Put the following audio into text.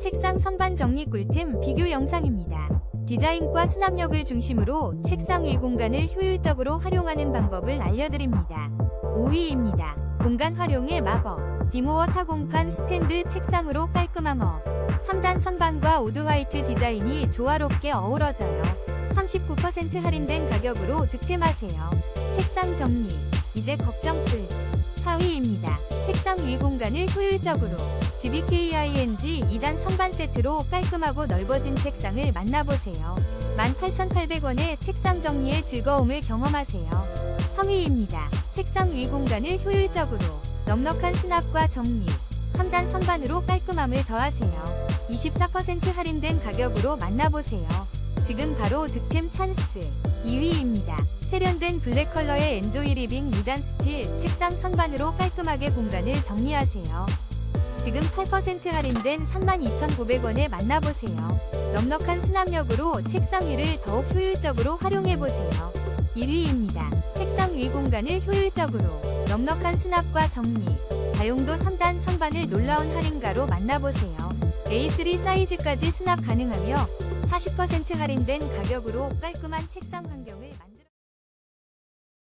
책상 선반 정리 꿀템 비교 영상입니다. 디자인과 수납력을 중심으로 책상 위 공간을 효율적으로 활용하는 방법을 알려드립니다. 5위입니다. 공간 활용의 마법. 디모어 타공판 스탠드 책상으로 깔끔함 업. 3단 선반과 우드 화이트 디자인이 조화롭게 어우러져요. 39% 할인된 가격으로 득템하세요. 책상 정리. 이제 걱정 끝. 4위입니다. 책상 위 공간을 효율적으로. GBKING 2단 선반 세트로 깔끔하고 넓어진 책상을 만나보세요. 18,800원의 책상 정리의 즐거움을 경험하세요. 3위입니다. 책상 위 공간을 효율적으로. 넉넉한 수납과 정리. 3단 선반으로 깔끔함을 더하세요. 24% 할인된 가격으로 만나보세요. 지금 바로 득템 찬스. 2위입니다. 세련된 블랙 컬러의 엔조이 리빙 2단 스틸 책상 선반으로 깔끔하게 공간을 정리하세요. 지금 8% 할인된 32,900원에 만나보세요. 넉넉한 수납력으로 책상 위를 더욱 효율적으로 활용해보세요. 1위입니다. 책상 위 공간을 효율적으로 넉넉한 수납과 정리 다용도 3단 선반을 놀라운 할인가로 만나보세요. A3 사이즈까지 수납 가능하며 40% 할인된 가격으로 깔끔한 책상 환경을